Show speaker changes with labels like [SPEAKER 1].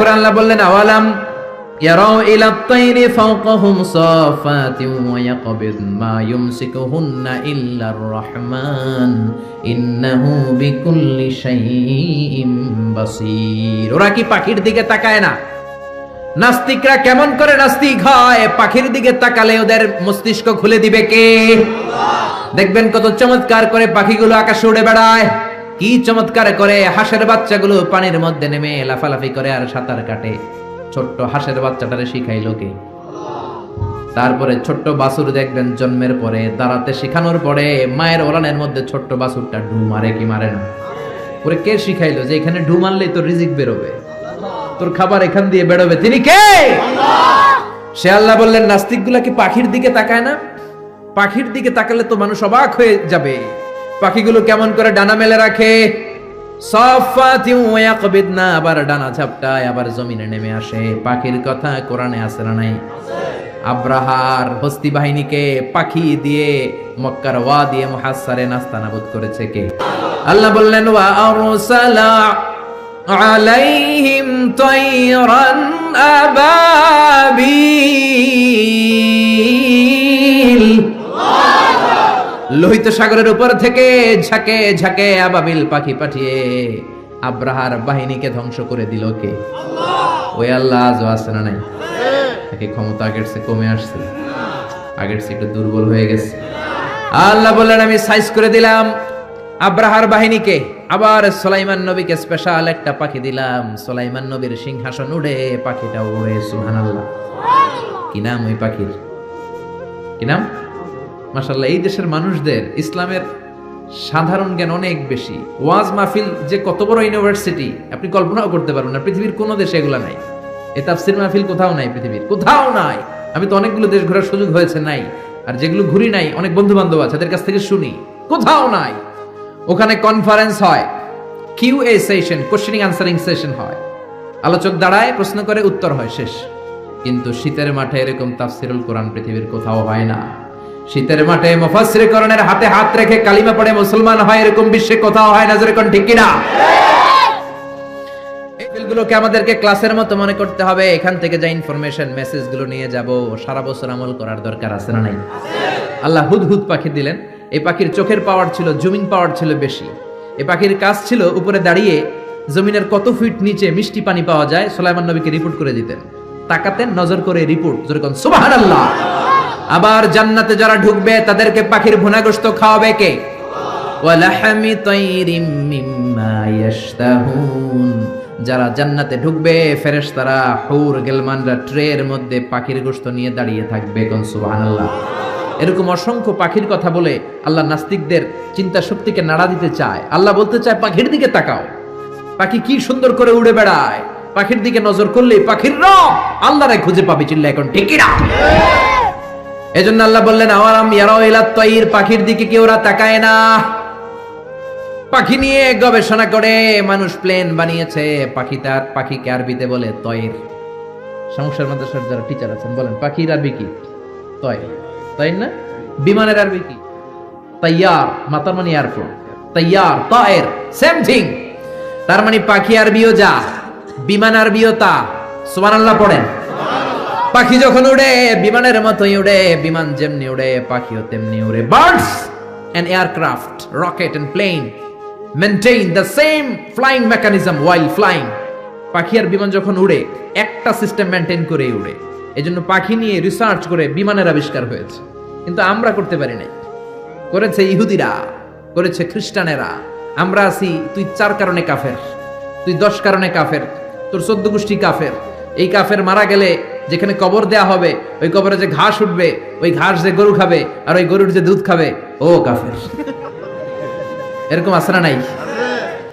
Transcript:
[SPEAKER 1] এরপর আল্লাহ বললেন, আওয়ালাম ইয়ারাও ইলা আত-তাইরি ফাওকাহুম সাফাতিন ওয়া মা ইন্নাহু বিকুল্লি শাইইন বাসীর। ওরা কি পাখির দিকে তাকায় না? নাস্তিকরা কেমন করে নাস্তিক হয়? পাখির দিকে তাকালে ওদের মস্তিষ্ক খুলে দিবে কে? দেখবেন কত চমৎকার করে পাখিগুলো আকাশে উড়ে বেড়ায়। কি চমৎকার করে হাঁসের বাচ্চাগুলো পানির মধ্যে নেমে লাফালাফি করে আর সাঁতার কাটে। ছোট্ট হাঁসের বাচ্চাটারে শিখাইলো কে? তারপরে ছোট্ট বাসুর দেখবেন জন্মের পরে, দাঁড়াতে শেখানোর পরে মায়ের ওলানের মধ্যে ছোট্ট বাসুরটা ঢু মারে কি মারে না। ওরে কে শিখাইলো যে এখানে ঢু মারলেই তোর রিজিক বেরোবে? তোর খাবার এখান দিয়ে বেরোবে। তিনি কে? সে আল্লাহ বললেন নাস্তিক কি পাখির দিকে তাকায় না? পাখির দিকে তাকালে তো মানুষ অবাক হয়ে যাবে। পাখিগুলো কেমন করে ডানা মেলে রাখে? না আবার ডানা ঝাপটায় আবার জমিনে নেমে আসে। পাখির কথা কোরআনে আছে না নাই? আব্রাহার হস্তি বাহিনীকে পাখি দিয়ে, মক্কার ওয়া দিয়ে মুহাসসারে নাস্তানাবুদ করেছে কে? আল্লাহ বললেন, ওয়া আরসালা আলাইহিম তায়রান আবাবিল লোহিত সাগরের উপর থেকে ঝাঁকে ঝাঁকে আবাবিল পাখি পাঠিয়ে আব্রাহার বাহিনীকে ধ্বংস করে দিল কে? ওই আল্লাহ আজও আছে না নাই? নাকি ক্ষমতা আগের চেয়ে কমে আসছে। আগের চেয়ে একটু দুর্বল হয়ে গেছে। আল্লাহ বললেন আমি সাইজ করে দিলাম আব্রাহার বাহিনীকে। আবার সোলাইমান নবীকে স্পেশাল একটা পাখি দিলাম। সোলাইমান নবীর সিংহাসন উড়ে পাখিটা উড়ে সুবহানাল্লাহ। কি নাম ওই পাখির? কি নাম? মাশাল্লাহ এই দেশের মানুষদের ইসলামের সাধারণ জ্ঞান অনেক বেশি। ওয়াজ মাহফিল যে কত বড় ইউনিভার্সিটি, আপনি কল্পনাও করতে পারবেন না, পৃথিবীর কোনো দেশে এগুলা নাই। এই তাফসির মাহফিল কোথাও নাই পৃথিবীর, কোথাও নাই। আমি তো অনেকগুলো দেশ ঘোরার সুযোগ হয়েছে নাই, আর যেগুলো ঘুরি নাই, অনেক বন্ধু বান্ধব আছে, তাদের কাছ থেকে শুনি। কোথাও নাই। ওখানে কনফারেন্স হয় Q A session questioning answering session হয়। আলোচক দাঁড়ায়, প্রশ্ন করে, উত্তর হয়, শেষ। কিন্তু শীতের মাঠে এরকম তাফসিরুল কোরআন পৃথিবীর কোথাও হয় না। শীতের মাঠে মুফাসসিরকরণের হাতে হাত রেখে কালিমা পড়ে মুসলমান হয়, এরকম বিশ্বে কোথাও হয় না, যেরকম ঠিক কিনা? ফিলগুলোকে আমাদেরকে ক্লাসের মতো মনে করতে হবে। এখান থেকে যা ইনফরমেশন মেসেজগুলো নিয়ে যাব। সারা বছর আমল করার দরকার আছে না নাই? আল্লাহ হুদহুদ পাখি দিলেন। এই পাখির চোখের পাওয়ার ছিল, জমিন পাওয়ার ছিল বেশি। এই পাখির কাজ ছিল উপরে দাঁড়িয়ে জমিনের কত ফিট নিচে মিষ্টি পানি পাওয়া যায়, সোলাইমান নবীকে রিপোর্ট করে দিতেন। তাকাতেন, নজর করে রিপোর্ট যেরকম সুবহানাল্লাহ। আবার জান্নাতে যারা ঢুকবে, তাদেরকে পাখির ভুনাগ্রস্ত খাওয়াবে কে? যারা জান্নাতে ঢুকবে, ফেরেশতারা হৌর গেলমানরা ট্রের মধ্যে পাখির গোস্ত নিয়ে দাঁড়িয়ে থাকবে এরকম অসংখ্য পাখির কথা বলে আল্লাহ নাস্তিকদের চিন্তা শক্তিকে নাড়া দিতে চায়। আল্লাহ বলতে চায়, পাখির দিকে তাকাও। পাখি কি সুন্দর করে উড়ে বেড়ায়। পাখির দিকে নজর করলে পাখির রব আল্লাহরে খুঁজে পাবে চিল্লা এখন ঠিকই না? এজন্য আল্লাহ বললেন আওয়ারাম ইয়ারাও ইলা তৈর, পাখির দিকে কি ওরা তাকায় না। পাখি নিয়ে গবেষণা করে মানুষ প্লেন বানিয়েছে, পাখি তার, পাখিকে আরবিতে বলে তয়ের সমস্যার মাদ্রাসার যারা টিচার আছেন, বলেন, পাখির আরবি কি? তয় তাই না? বিমানের আরবি কি? তাইয়ার মাতার মানে এয়ারপোর্ট তাইয়ার তয়ের সেম থিং তার মানে পাখি আরবিও যা, বিমান আরবিও তা। সুবহানাল্লাহ, পড়েন। পাখি যখন উড়ে, বিমানের মতোই উড়ে, বিমান যেমনি উড়ে, পাখিও তেমনি উড়ে। Birds and aircraft rocket and plane maintain the same flying mechanism while flying পাখি আর বিমান যখন উড়ে, একটা সিস্টেম মেনটেন করে উড়ে। এজন্য পাখি নিয়ে রিসার্চ করে বিমানের আবিষ্কার হয়েছে। কিন্তু আমরা করতে পারি নাই। করেছে ইহুদিরা, করেছে খ্রিস্টানেরা। আমরা আছি, তুই চার কারণে কাফের, তুই দশ কারণে কাফের, তোর চোদ্দ গোষ্ঠী কাফের। এই কাফের মারা গেলে যেখানে কবর দেয়া হবে, ওই কবরে যে ঘাস উঠবে, ওই ঘাস যে গরু খাবে, আর ওই গরুর যে দুধ খাবে, ও কাফের। এরকম আসরা নাই।